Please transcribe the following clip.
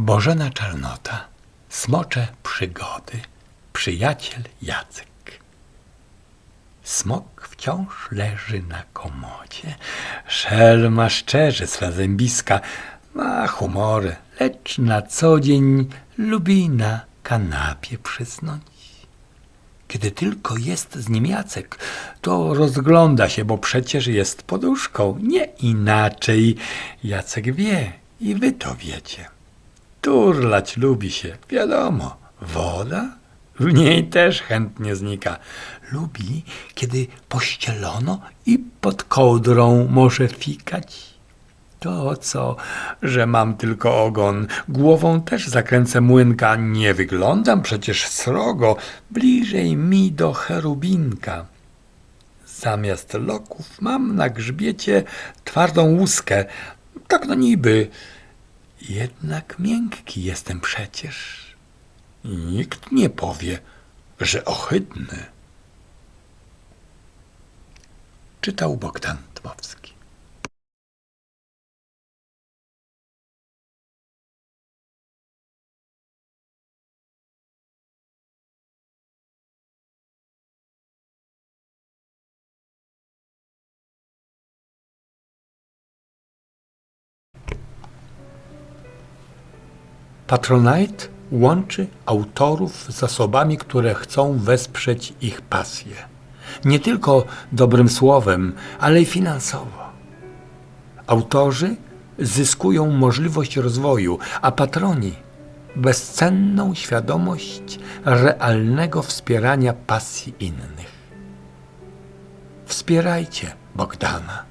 Bożena Czarnota, smocze przygody, przyjaciel Jacek. Smok wciąż leży na komodzie, szelma szczerze swe zębiska, ma humory, lecz na co dzień lubi na kanapie przysnąć. Kiedy tylko jest z nim Jacek, to rozgląda się, bo przecież jest poduszką. Nie inaczej. Jacek wie i wy to wiecie. Turlać lubi się, wiadomo. Woda? W niej też chętnie znika. Lubi, kiedy pościelono i pod kołdrą może fikać. To co, że mam tylko ogon, głową też zakręcę młynka, nie wyglądam przecież srogo, bliżej mi do cherubinka. Zamiast loków mam na grzbiecie twardą łuskę, tak no niby, jednak miękki jestem przecież. Nikt nie powie, że ohydny. Czytał Bogdan Dmowski. Patronite łączy autorów z osobami, które chcą wesprzeć ich pasję. Nie tylko dobrym słowem, ale i finansowo. Autorzy zyskują możliwość rozwoju, a patroni bezcenną świadomość realnego wspierania pasji innych. Wspierajcie Bogdana.